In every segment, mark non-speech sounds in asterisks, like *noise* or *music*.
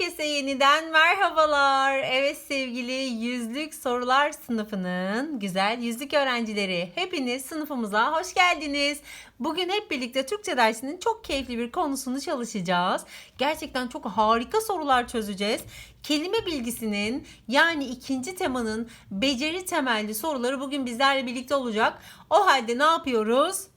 Herkese yeniden merhabalar. Evet sevgili yüzlük sorular sınıfının güzel yüzlük öğrencileri. Hepiniz sınıfımıza hoş geldiniz. Bugün hep birlikte Türkçe dersinin çok keyifli bir konusunu çalışacağız. Gerçekten çok harika sorular çözeceğiz. Kelime bilgisinin yani ikinci temanın beceri temelli soruları bugün bizlerle birlikte olacak. O halde ne yapıyoruz?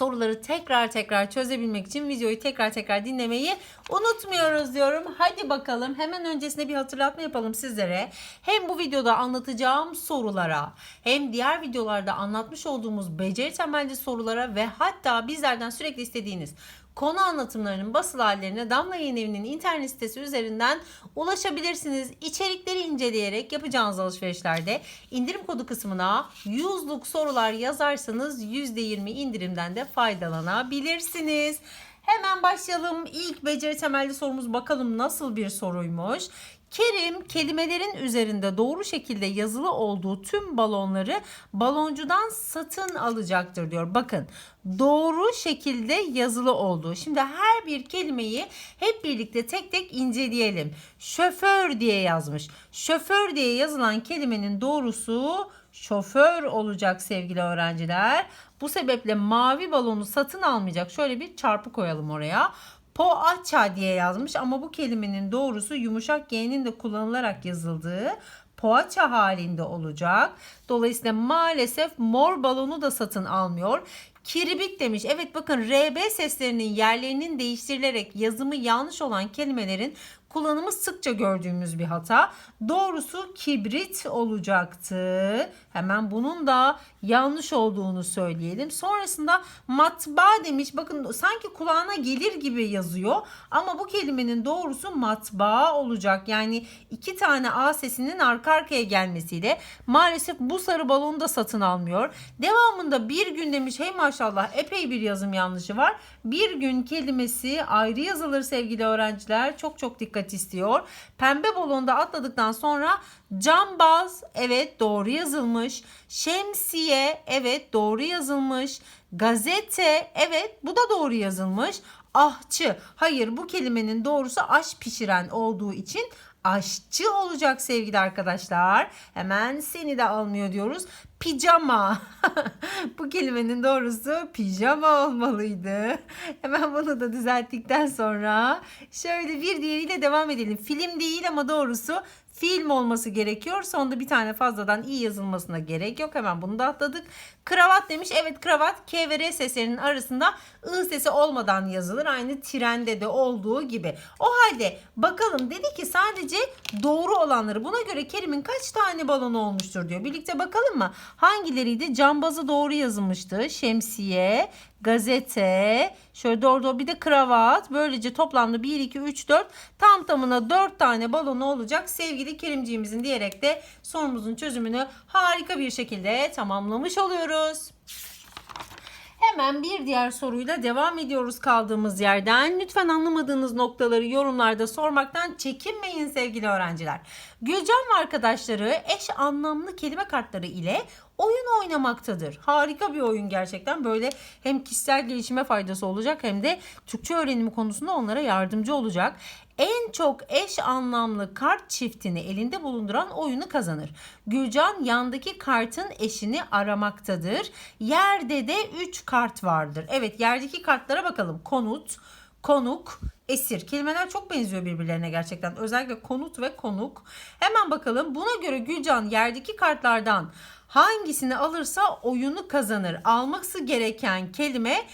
Soruları tekrar tekrar çözebilmek için videoyu tekrar tekrar dinlemeyi unutmuyoruz diyorum. Hadi bakalım hemen öncesinde bir hatırlatma yapalım sizlere. Hem bu videoda anlatacağım sorulara hem diğer videolarda anlatmış olduğumuz beceri temelli sorulara ve hatta bizlerden sürekli istediğiniz konu anlatımlarının basıl hallerine Damla Yayın Evi'nin internet sitesi üzerinden ulaşabilirsiniz. İçerikleri inceleyerek yapacağınız alışverişlerde indirim kodu kısmına yüzlük sorular yazarsanız %20 indirimden de faydalanabilirsiniz. Hemen başlayalım. İlk beceri temelli sorumuz bakalım nasıl bir soruymuş. Kerim kelimelerin üzerinde doğru şekilde yazılı olduğu tüm balonları baloncudan satın alacaktır diyor. Bakın doğru şekilde yazılı olduğu. Şimdi her bir kelimeyi hep birlikte tek tek inceleyelim. Şoför diye yazmış. Şoför diye yazılan kelimenin doğrusu şoför olacak sevgili öğrenciler. Bu sebeple mavi balonu satın almayacak. Şöyle bir çarpı koyalım oraya. Poğaça diye yazmış ama bu kelimenin doğrusu yumuşak G'nin de kullanılarak yazıldığı poğaça halinde olacak. Dolayısıyla maalesef mor balonu da satın almıyor. Kiribit demiş. Evet bakın RB seslerinin yerlerinin değiştirilerek yazımı yanlış olan kelimelerin kullanımı sıkça gördüğümüz bir hata. Doğrusu kibrit olacaktı. Hemen bunun da yanlış olduğunu söyleyelim. Sonrasında matbaa demiş. Bakın sanki kulağına gelir gibi yazıyor. Ama bu kelimenin doğrusu matbaa olacak. Yani iki tane A sesinin arka arkaya gelmesiyle maalesef bu sarı balonu da satın almıyor. Devamında bir gün demiş. Hey maşallah epey bir yazım yanlışı var. Bir gün kelimesi ayrı yazılır sevgili öğrenciler. Çok çok dikkat istiyor. Pembe balonda atladıktan sonra cambaz evet doğru yazılmış. Şemsiye evet doğru yazılmış. Gazete evet bu da doğru yazılmış. Ahçı hayır bu kelimenin doğrusu aş pişiren olduğu için aşçı olacak sevgili arkadaşlar. Hemen seni de almıyor diyoruz. Pijama. *laughs* Bu kelimenin doğrusu pijama olmalıydı. Hemen bunu da düzelttikten sonra şöyle bir diğeriyle devam edelim. Film değil ama doğrusu film olması gerekiyor. Sonunda bir tane fazladan iyi yazılmasına gerek yok. Hemen bunu da atladık. Kravat demiş. Evet kravat K ve R seslerinin arasında I sesi olmadan yazılır. Aynı trende de olduğu gibi. O halde bakalım dedi ki sadece doğru olanları. Buna göre Kerim'in kaç tane balonu olmuştur diyor. Birlikte bakalım mı? Hangileriydi? Cambazı doğru yazılmıştı. Şemsiye, gazete, şöyle doğru doğru bir de kravat. Böylece toplamda 1, 2, 3, 4 tam tamına 4 tane balonu olacak sevgili Kerimciğimizin diyerek de sorumuzun çözümünü harika bir şekilde tamamlamış oluyoruz. Hemen bir diğer soruyla devam ediyoruz kaldığımız yerden. Lütfen anlamadığınız noktaları yorumlarda sormaktan çekinmeyin sevgili öğrenciler. Gülcan ve arkadaşları eş anlamlı kelime kartları ile oyun oynamaktadır. Harika bir oyun gerçekten. Böyle hem kişisel gelişime faydası olacak hem de Türkçe öğrenimi konusunda onlara yardımcı olacak. En çok eş anlamlı kart çiftini elinde bulunduran oyunu kazanır. Gülcan yandaki kartın eşini aramaktadır. Yerde de 3 kart vardır. Evet yerdeki kartlara bakalım. Konut, konuk, esir. Kelimeler çok benziyor birbirlerine gerçekten. Özellikle konut ve konuk. Hemen bakalım. Buna göre Gülcan yerdeki kartlardan hangisini alırsa oyunu kazanır. Alması gereken kelime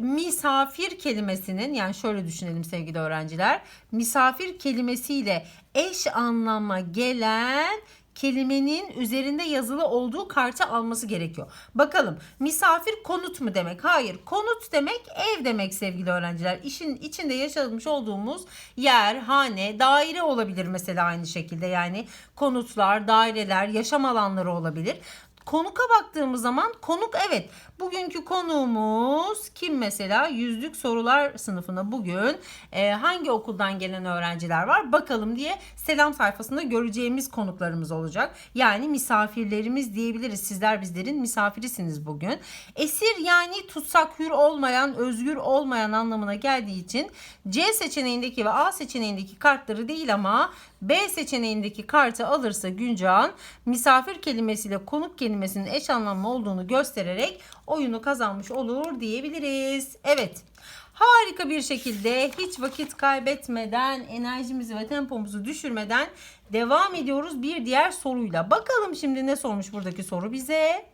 misafir kelimesinin yani şöyle düşünelim sevgili öğrenciler. Misafir kelimesiyle eş anlama gelen kelimenin üzerinde yazılı olduğu kartı alması gerekiyor. Bakalım misafir konut mu demek? Hayır. Konut demek ev demek sevgili öğrenciler. İşin içinde yaşamış olduğumuz yer, hane, daire olabilir mesela aynı şekilde. Yani konutlar, daireler, yaşam alanları olabilir. Konuka baktığımız zaman konuk evet. Bugünkü konuğumuz kim mesela? Yüzlük sorular sınıfına bugün e, hangi okuldan gelen öğrenciler var? Bakalım diye selam sayfasında göreceğimiz konuklarımız olacak. Yani misafirlerimiz diyebiliriz. Sizler bizlerin misafirisiniz bugün. Esir yani tutsak hür olmayan, özgür olmayan anlamına geldiği için C seçeneğindeki ve A seçeneğindeki kartları değil ama B seçeneğindeki kartı alırsa Güncan misafir kelimesiyle konuk kelimesinin eş anlamlı olduğunu göstererek oyunu kazanmış olur diyebiliriz. Evet. Harika bir şekilde hiç vakit kaybetmeden enerjimizi ve tempomuzu düşürmeden devam ediyoruz bir diğer soruyla. Bakalım şimdi ne sormuş buradaki soru bize?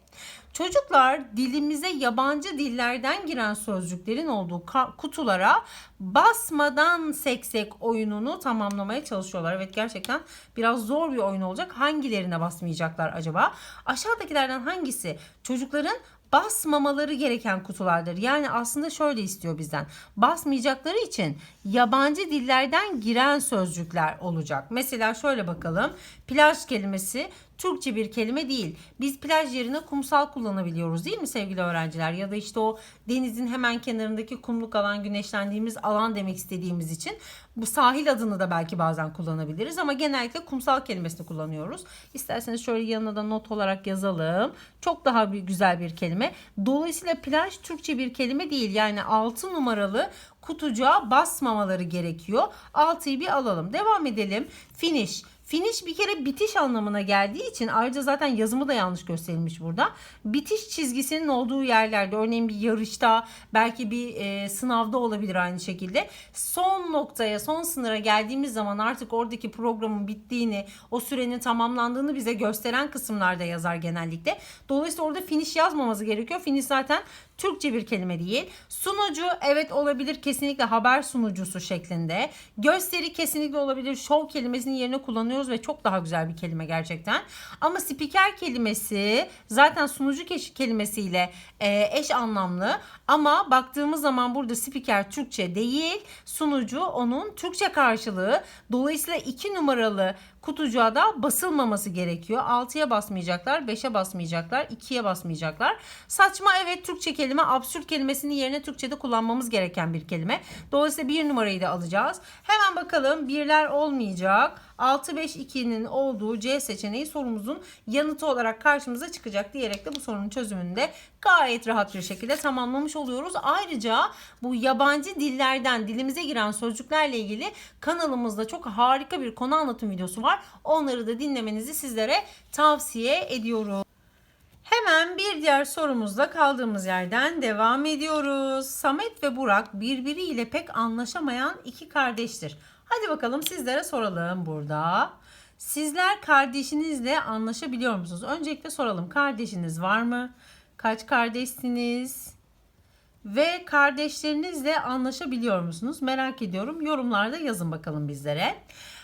Çocuklar dilimize yabancı dillerden giren sözcüklerin olduğu kutulara basmadan seksek oyununu tamamlamaya çalışıyorlar. Evet gerçekten biraz zor bir oyun olacak. Hangilerine basmayacaklar acaba? Aşağıdakilerden hangisi çocukların basmamaları gereken kutulardır. Yani aslında şöyle istiyor bizden. Basmayacakları için yabancı dillerden giren sözcükler olacak. Mesela şöyle bakalım. Plaj kelimesi Türkçe bir kelime değil. Biz plaj yerine kumsal kullanabiliyoruz değil mi sevgili öğrenciler? Ya da işte o denizin hemen kenarındaki kumluk alan, güneşlendiğimiz alan demek istediğimiz için bu sahil adını da belki bazen kullanabiliriz ama genellikle kumsal kelimesini kullanıyoruz. İsterseniz şöyle yanına da not olarak yazalım. Çok daha bir güzel bir kelime. Dolayısıyla plaj Türkçe bir kelime değil. Yani 6 numaralı kutucuğa basmamaları gerekiyor. 6'yı bir alalım. Devam edelim. Finish. Finish bir kere bitiş anlamına geldiği için ayrıca zaten yazımı da yanlış gösterilmiş burada. Bitiş çizgisinin olduğu yerlerde örneğin bir yarışta belki bir e, sınavda olabilir aynı şekilde. Son noktaya son sınıra geldiğimiz zaman artık oradaki programın bittiğini o sürenin tamamlandığını bize gösteren kısımlarda yazar genellikle. Dolayısıyla orada finish yazmaması gerekiyor. Finish zaten Türkçe bir kelime değil. Sunucu evet olabilir kesinlikle haber sunucusu şeklinde. Gösteri kesinlikle olabilir. Show kelimesinin yerine kullanıyoruz ve çok daha güzel bir kelime gerçekten. Ama spiker kelimesi zaten sunucu kelimesiyle e, eş anlamlı. Ama baktığımız zaman burada spiker Türkçe değil. Sunucu onun Türkçe karşılığı. Dolayısıyla iki numaralı kutucuğa da basılmaması gerekiyor. 6'ya basmayacaklar, 5'e basmayacaklar, 2'ye basmayacaklar. Saçma evet Türkçe kelime, absürt kelimesini yerine Türkçe'de kullanmamız gereken bir kelime. Dolayısıyla bir numarayı da alacağız. Hemen bakalım birler olmayacak. 6, 5, 2'nin olduğu C seçeneği sorumuzun yanıtı olarak karşımıza çıkacak diyerek de bu sorunun çözümünü de gayet rahat bir şekilde tamamlamış oluyoruz. Ayrıca bu yabancı dillerden dilimize giren sözcüklerle ilgili kanalımızda çok harika bir konu anlatım videosu var. Onları da dinlemenizi sizlere tavsiye ediyorum. Hemen bir diğer sorumuzla kaldığımız yerden devam ediyoruz. Samet ve Burak birbiriyle pek anlaşamayan iki kardeştir. Hadi bakalım sizlere soralım burada. Sizler kardeşinizle anlaşabiliyor musunuz? Öncelikle soralım. Kardeşiniz var mı? Kaç kardeşsiniz? Ve kardeşlerinizle anlaşabiliyor musunuz? Merak ediyorum. Yorumlarda yazın bakalım bizlere.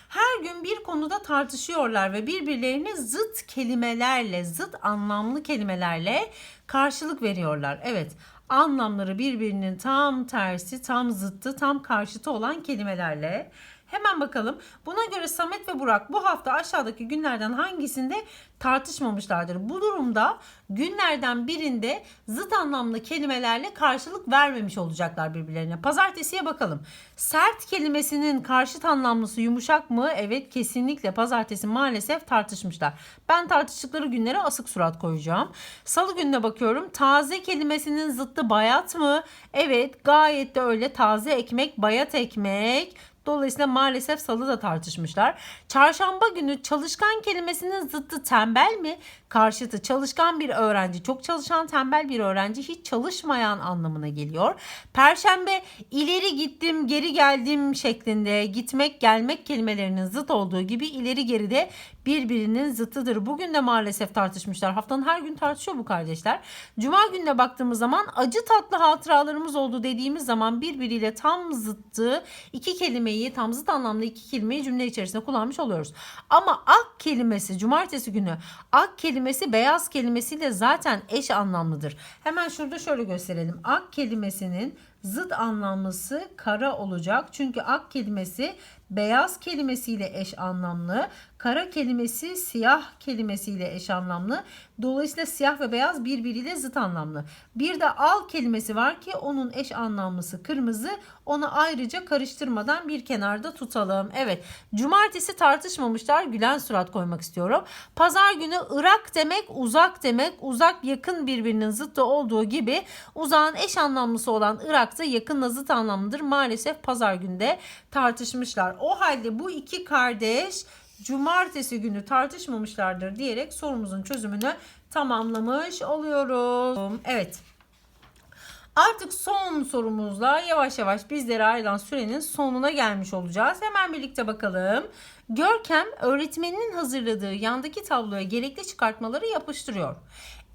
Her gün bir konuda tartışıyorlar ve birbirlerine zıt kelimelerle, zıt anlamlı kelimelerle karşılık veriyorlar. Evet, anlamları birbirinin tam tersi, tam zıttı, tam karşıtı olan kelimelerle. Hemen bakalım. Buna göre Samet ve Burak bu hafta aşağıdaki günlerden hangisinde tartışmamışlardır? Bu durumda günlerden birinde zıt anlamlı kelimelerle karşılık vermemiş olacaklar birbirlerine. Pazartesiye bakalım. Sert kelimesinin karşıt anlamlısı yumuşak mı? Evet kesinlikle pazartesi maalesef tartışmışlar. Ben tartıştıkları günlere asık surat koyacağım. Salı gününe bakıyorum. Taze kelimesinin zıttı bayat mı? Evet gayet de öyle. Taze ekmek, bayat ekmek. Dolayısıyla maalesef salı da tartışmışlar. Çarşamba günü çalışkan kelimesinin zıttı tembel mi? Karşıtı çalışkan bir öğrenci, çok çalışan tembel bir öğrenci hiç çalışmayan anlamına geliyor. Perşembe ileri gittim, geri geldim şeklinde gitmek, gelmek kelimelerinin zıt olduğu gibi ileri geri de birbirinin zıttıdır. Bugün de maalesef tartışmışlar. Haftanın her gün tartışıyor bu kardeşler. Cuma gününe baktığımız zaman acı tatlı hatıralarımız oldu dediğimiz zaman birbiriyle tam zıttı iki kelimeyi tam zıt anlamda iki kelimeyi cümle içerisinde kullanmış oluyoruz. Ama ak kelimesi cumartesi günü ak kelimesi beyaz kelimesiyle zaten eş anlamlıdır. Hemen şurada şöyle gösterelim. Ak kelimesinin zıt anlamlısı kara olacak. Çünkü ak kelimesi beyaz kelimesiyle eş anlamlı. Kara kelimesi siyah kelimesiyle eş anlamlı. Dolayısıyla siyah ve beyaz birbiriyle zıt anlamlı. Bir de al kelimesi var ki onun eş anlamlısı kırmızı. Onu ayrıca karıştırmadan bir kenarda tutalım. Evet. Cumartesi tartışmamışlar. Gülen surat koymak istiyorum. Pazar günü Irak demek uzak demek. Uzak yakın birbirinin zıttı olduğu gibi uzağın eş anlamlısı olan Irak'ta yakınla zıt anlamlıdır. Maalesef pazar günde tartışmışlar. O halde bu iki kardeş cumartesi günü tartışmamışlardır diyerek sorumuzun çözümünü tamamlamış oluyoruz. Evet. Artık son sorumuzla yavaş yavaş bizlere ayrılan sürenin sonuna gelmiş olacağız. Hemen birlikte bakalım. Görkem öğretmeninin hazırladığı yandaki tabloya gerekli çıkartmaları yapıştırıyor.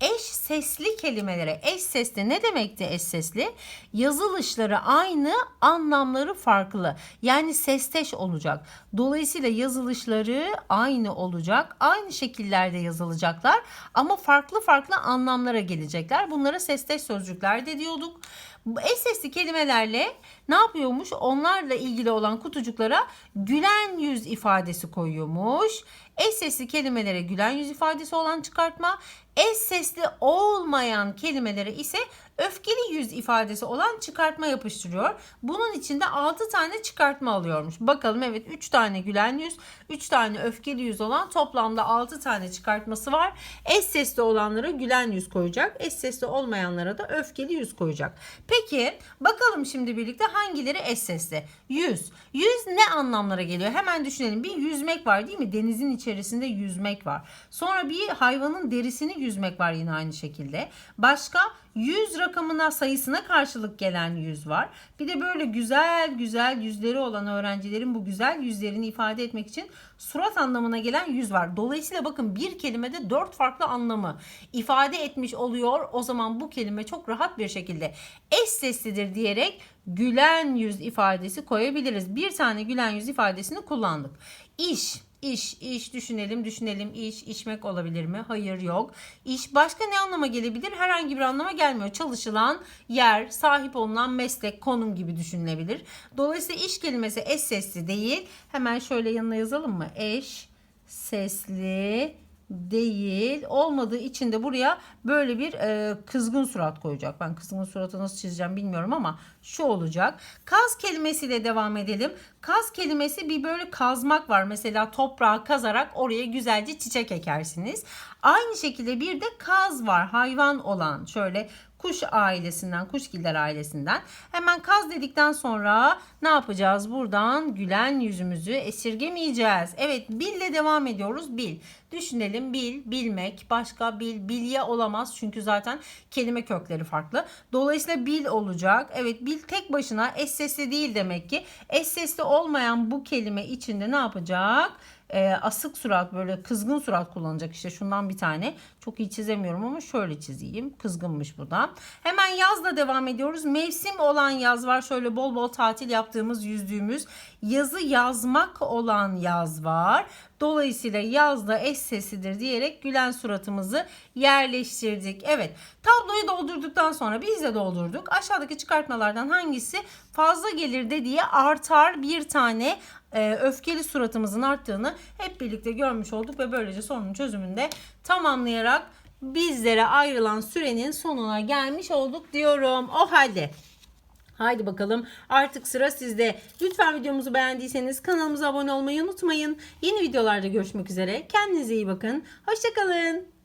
Eş sesli kelimelere eş sesli ne demekti eş sesli? Yazılışları aynı, anlamları farklı. Yani sesteş olacak. Dolayısıyla yazılışları aynı olacak. Aynı şekillerde yazılacaklar ama farklı farklı anlamlara gelecekler. Bunlara sesteş sözcükler de diyorduk. Eş sesli kelimelerle ne yapıyormuş? Onlarla ilgili olan kutucuklara gülen yüz ifadesi koyuyormuş. Eş sesli kelimelere gülen yüz ifadesi olan çıkartma, eş sesli olmayan kelimelere ise öfkeli yüz ifadesi olan çıkartma yapıştırıyor. Bunun içinde 6 tane çıkartma alıyormuş. Bakalım evet 3 tane gülen yüz, 3 tane öfkeli yüz olan toplamda 6 tane çıkartması var. Eş sesli olanlara gülen yüz koyacak. Eş sesli olmayanlara da öfkeli yüz koyacak. Peki bakalım şimdi birlikte hangileri eş sesli? Yüz. Yüz ne anlamlara geliyor? Hemen düşünelim. Bir yüzmek var değil mi? Denizin içerisinde yüzmek var. Sonra bir hayvanın derisini yüzmek var yine aynı şekilde. Başka 100 rakamına sayısına karşılık gelen yüz var. Bir de böyle güzel güzel yüzleri olan öğrencilerin bu güzel yüzlerini ifade etmek için surat anlamına gelen yüz var. Dolayısıyla bakın bir kelimede dört farklı anlamı ifade etmiş oluyor. O zaman bu kelime çok rahat bir şekilde eş seslidir diyerek gülen yüz ifadesi koyabiliriz. Bir tane gülen yüz ifadesini kullandık. İş İş, iş düşünelim, düşünelim. İş, içmek olabilir mi? Hayır, yok. İş başka ne anlama gelebilir? Herhangi bir anlama gelmiyor. Çalışılan yer, sahip olunan meslek, konum gibi düşünülebilir. Dolayısıyla iş kelimesi eş sesli değil. Hemen şöyle yanına yazalım mı? Eş sesli değil. Olmadığı için de buraya böyle bir e, kızgın surat koyacak. Ben kızgın suratı nasıl çizeceğim bilmiyorum ama şu olacak. Kaz kelimesiyle devam edelim. Kaz kelimesi bir böyle kazmak var. Mesela toprağı kazarak oraya güzelce çiçek ekersiniz. Aynı şekilde bir de kaz var. Hayvan olan şöyle kuş ailesinden, kuşgiller ailesinden. Hemen kaz dedikten sonra ne yapacağız? Buradan gülen yüzümüzü esirgemeyeceğiz. Evet, bille devam ediyoruz. Bil. Düşünelim bil, bilmek, başka bil, bilye olamaz çünkü zaten kelime kökleri farklı. Dolayısıyla bil olacak. Evet, bil tek başına eş sesli değil demek ki. Eş sesli olmayan bu kelime içinde ne yapacak? E, asık surat böyle kızgın surat kullanacak işte şundan bir tane. Çok iyi çizemiyorum ama şöyle çizeyim. Kızgınmış bu da. Hemen yazla devam ediyoruz. Mevsim olan yaz var. Şöyle bol bol tatil yaptığımız, yüzdüğümüz. Yazı yazmak olan yaz var. Dolayısıyla yazda eş sesidir diyerek gülen suratımızı yerleştirdik. Evet tabloyu doldurduktan sonra biz de doldurduk. Aşağıdaki çıkartmalardan hangisi fazla gelir dediği artar bir tane e, öfkeli suratımızın arttığını hep birlikte görmüş olduk ve böylece sorunun çözümünde tamamlayarak bizlere ayrılan sürenin sonuna gelmiş olduk diyorum. O halde Haydi bakalım artık sıra sizde. Lütfen videomuzu beğendiyseniz kanalımıza abone olmayı unutmayın. Yeni videolarda görüşmek üzere. Kendinize iyi bakın. Hoşçakalın.